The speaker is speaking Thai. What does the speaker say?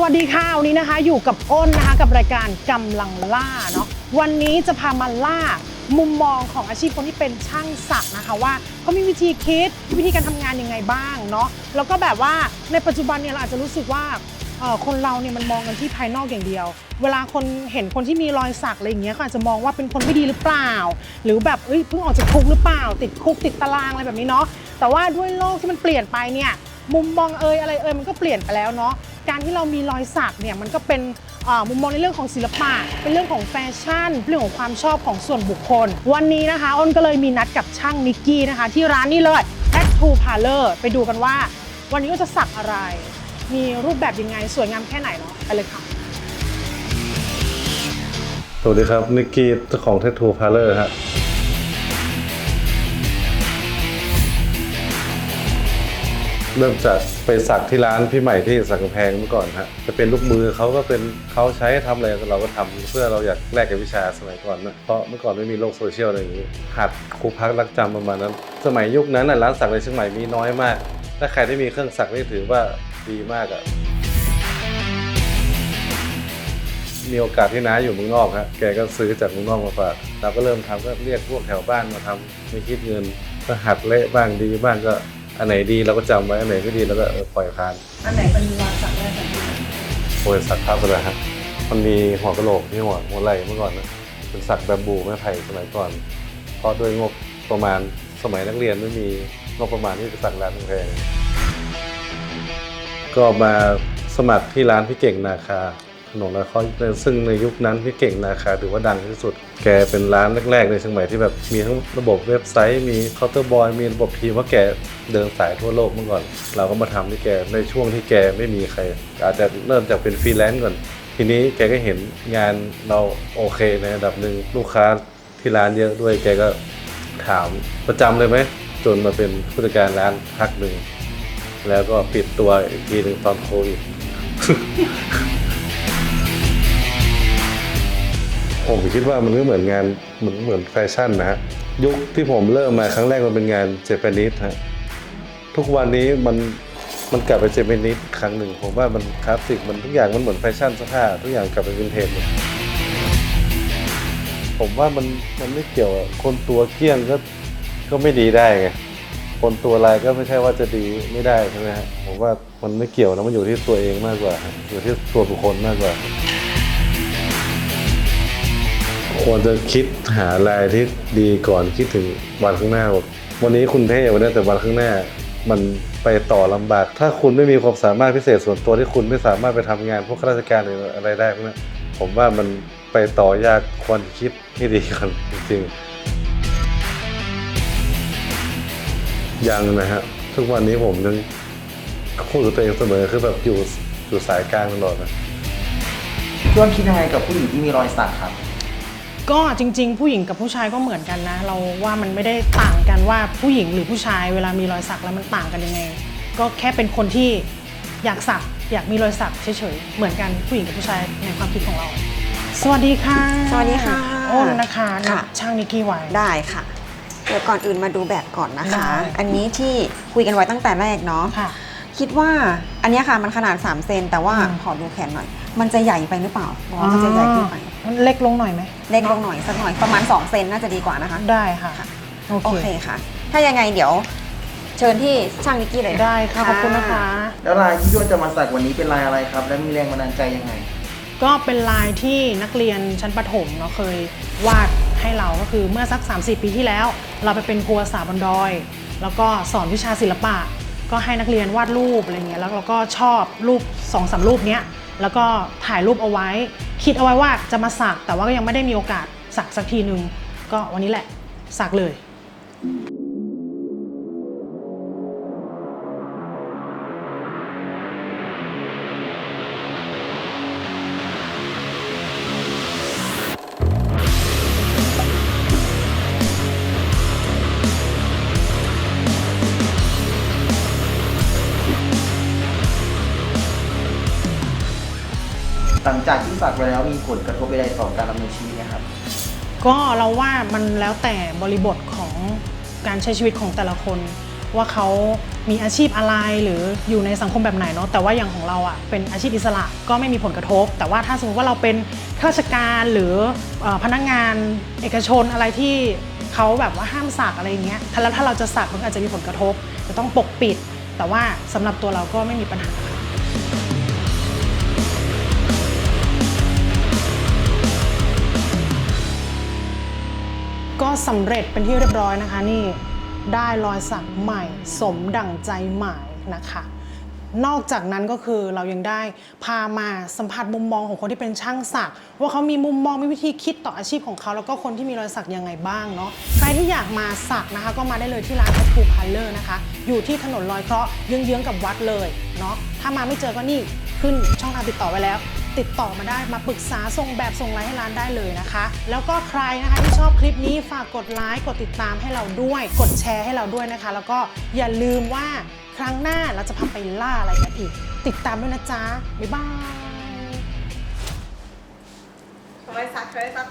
สวัสดีค่ะวันนี้นะคะอยู่กับอ้นนะคะกับรายการกำลังล่าเนาะวันนี้จะพามาล่ามุมมองของอาชีพคนที่เป็นช่างศักดิ์นะคะว่าเขามีวิธีคิดวิธีการทำงานยังไงบ้างเนาะแล้วก็แบบว่าในปัจจุบันเนี่ยเราอาจจะรู้สึกว่าคนเราเนี่ยมันมองกันที่ภายนอกอย่างเดียว เวลาคนเห็นคนที่มีรอยสักอะไรอย่างเงี้ยเขาอาจจะมองว่าเป็นคนไม่ดีหรือเปล่า หรือแบบเอ้ยเพิ่งออกจากคุกหรือเปล่า ติดคุกติดตารางอะไรแบบนี้เนาะแต่ว่าด้วยโลกที่มันเปลี่ยนไปเนี่ยมุมมองเอยอะไรเอยมันก็เปลี่ยนไปแล้วเนาะ การที่เรามีรอยสักเนี่ยมันก็เป็นมุมมองในเรื่องของศิลปะ เป็นเรื่องของแฟชั่น เรื่องของความชอบของส่วนบุคคล วันนี้นะคะอ้นก็เลยมีนัดกับช่างนิกกี้นะคะ ที่ร้านนี้เลย Tattoo Parlor ไปดูกันว่า วันนี้ก็จะสักอะไร มีรูปแบบยังไงสวยงามแค่ไหนเนาะไปเลยค่ะสวัสดีครับนิกกี้เจ้าของเททูพาร์เลอร์ฮะ เริ่มจากไปสักที่ร้านพี่ใหม่ที่สักกำแพงเมื่อก่อนฮะจะเป็นลูกมือเขาก็เป็นเขาใช้ทำอะไรเราก็ทำเพื่อเราอยากแลกกับวิชาสมัยก่อนนะเพราะเมื่อก่อนไม่มีโลกโซเชียลอะไรอย่างนี้หัดครูพักรักจำประมาณนั้น สมัยยุคนั้นน่ะร้านสักในเชียงใหม่มีน้อยมาก ถ้าใครที่มีเครื่องสักนี่ถือว่าดีมากอะ มีโอกาสที่น้าอยู่เมืองนอกฮะแกก็ซื้อจากเมืองนอกมาฝาก เราก็เริ่มทำก็เรียกพวกแถวบ้านมาทำไม่คิดเงินก็หัดเละบ้างดีบ้างก็ อันไหนดีเราก็จำไว้ อันไหนไม่ดีเราก็เออปล่อยผ่านอันไหนเป็นรอยสักแรกของพี่โอยสักภาพอะไรฮะมันมีหัวกะโหลกที่หัวหัวไหล่เมื่อก่อนนะเป็นสักแบบบูไม้ไผ่สมัยก่อน เพราะด้วยงบประมาณสมัยนักเรียนไม่มีงบประมาณที่จะสักร้านแพงๆก็มาสมัครที่ร้านพี่เก่งนาคา ถนนละครซึ่งในยุคนั้นพี่เก่งนาคาถือว่าดังที่สุด แกเป็นร้านแรกๆในเชียงใหม่ที่แบบมีทั้งระบบเว็บไซต์ มีเคาน์เตอร์บอย มีระบบทีมว่าะแกเดินสายทั่วโลกเมื่อก่อน เราก็มาทำที่แกในช่วงที่แกไม่มีใคร อาจจะเริ่มจากเป็นฟรีแลนซ์ก่อน ทีนี้แกก็เห็นงานเราโอเคในระดับหนึ่งลูกค้าที่ร้านเยอะด้วยแกก็ถามประจำเลยไหมจนมาเป็นผู้จัดการร้านพักหนึ่งแล้วก็ปิดตัวอีกทีหนึ่งตอนโควิด ผมคิดว่ามันก็เหมือนงานเหมือนเหมือนแฟชั่นนะฮะยุคที่ผมเริ่มมาครั้งแรกมันเป็นงานเจแปนิสฮะทุกวันนี้มันมันกลับไปเจแปนิสครั้งหนึ่งผมว่ามันคลาสสิกมันทุกอย่างมันเหมือนแฟชั่นเสื้อผ้าทุกอย่างกลับไปวินเทจหมดผมว่ามันมันไม่เกี่ยวอะคนตัวเกี้ยงก็ก็ไม่ดีได้ไงคนตัวลายก็ไม่ใช่ว่าจะดีไม่ได้ใช่ไหมฮะผมว่ามันไม่เกี่ยวนะมันอยู่ที่ตัวเองมากกว่า อยู่ที่ตัวบุคคลมากกว่า ควรจะคิดหาลายที่ดีก่อนคิดถึงวันข้างหน้าวันนี้คุณเท่วันนี้แต่วันข้างหน้า มันไปต่อลำบาก ถ้าคุณไม่มีความสามารถพิเศษส่วนตัวที่คุณไม่สามารถไปทำงานพวกข้าราชการหรืออะไรได้พวกนั้นผมว่ามันไปต่อยากควรคิดให้ดีก่อนจริงๆยังนะฮะทุกวันนี้ผมยังพูดกับตัวเองเสมอคือแบบอยู่อยู่สายกลางตลอดนะช่วงคิดยังไงกับผู้หญิงที่มีรอยสักครับ ก็จริง ๆ ผู้หญิงกับผู้ชายก็เหมือนกันนะ เราว่ามันไม่ได้ต่างกันว่าผู้หญิงหรือผู้ชายเวลามีรอยสักแล้วมันต่างกันยังไง ก็แค่เป็นคนที่อยากสักอยากมีรอยสักเฉยๆเหมือนกันผู้หญิงกับผู้ชายในความคิดของเรา สวัสดีค่ะสวัสดีค่ะอ้นนะคะนัดค่ะ ช่างนิกกี้ไว้ได้ค่ะ เดี๋ยวก่อนอื่นมาดูแบบก่อนนะคะ ได้ อันนี้ที่คุยกันไว้ตั้งแต่แรกเนาะ ค่ะ คิดว่าอันเนี้ยค่ะมันขนาด 3 เซนแต่ว่าอืม ขอดูแขนหน่อย มันจะใหญ่ไปหรือเปล่าบอกว่ามันจะใหญ่ขึ้นไปมันเล็กลงหน่อยไหม เล็กลงหน่อยสักหน่อยประมาณ 2 เซนน่าจะดีกว่านะคะ ได้ค่ะ ค่ะ โอโอเคเค ค่ะ ถ้ายังไงเดี๋ยว เชิญที่ช่างนิกกี้เลยได้ค่ะ ขอบคุณนะคะ แล้วลายที่ยวนจะมาสักวันนี้เป็นลายอะไรครับ และมีแรงบันดาลใจยังไง ก็เป็นลายที่นักเรียนชั้นประถมเนาะเคยวาดให้เราก็คือเมื่อสัก 3-4 ปีที่แล้ว เราไปเป็นครูอาสาบนดอย แล้วก็สอนวิชาศิลปะ ก็ให้นักเรียนวาดรูปอะไรเงี้ยแล้วเราก็ชอบรูปสองสารูปเนี้ยแล้วก็ถ่ายรูปเอาไว้ คิดเอาไว้ว่าจะมาสักแต่ว่าก็ยังไม่ได้มีโอกาสสักสักทีนึง ก็วันนี้แหละสักเลย หลังจากที่สักไปแล้วมีผลกระทบใดๆต่อการดำเนินชีวิตไหมครับ ก็เราว่ามันแล้วแต่บริบทของการใช้ชีวิตของแต่ละคน ว่าเขามีอาชีพอะไรหรืออยู่ในสังคมแบบไหนเนาะแต่ว่าอย่างของเราอะ่ะเป็นอาชีพอิสระก็ไม่มีผลกระทบ แต่ว่าถ้าสมมติว่าเราเป็นข้าราชการหรือเอ่อพนักงานเอกชนอะไรที่เขาแบบว่าห้ามสักอะไรอย่างเงี้ยถ้าแล้วถ้าเราจะสักมันก็อาจจะมีผลกระทบ จะต้องปกปิด แต่ว่าสำหรับตัวเราก็ไม่มีปัญหา ก็สำเร็จเป็นที่เรียบร้อยนะคะนี่ได้รอยสักใหม่สมดั่งใจหมายนะคะ นอกจากนั้นก็คือเรายังได้พามาสัมผัสมุมมองของคนที่เป็นช่างสัก ว่าเขามีมุมมองมีวิธีคิดต่ออาชีพของเขา แล้วก็คนที่มีรอยสักยังไงบ้างเนาะใครที่อยากมาสักนะคะ ก็มาได้เลยที่ร้าน Tattoo Parlor นะคะ อยู่ที่ถนนลอยเคราะห์เยื้องๆกับวัดเลยเนาะถ้ามาไม่เจอก็นี่ขึ้นช่องทางติดต่อไว้แล้วติดต่อมาได้มาปรึกษาส่งแบบส่งไลน์ให้ร้านได้เลยนะคะ แล้วก็ใครนะคะที่ชอบคลิปนี้ฝากกดไลค์กดติดตามให้เราด้วย กดแชร์ให้เราด้วยนะคะ แล้วก็อย่าลืมว่าครั้งหน้าเราจะพาไปล่าอะไรกันอีก ติดตามด้วยนะจ๊ะบ๊ายบายเคยสักเครสัก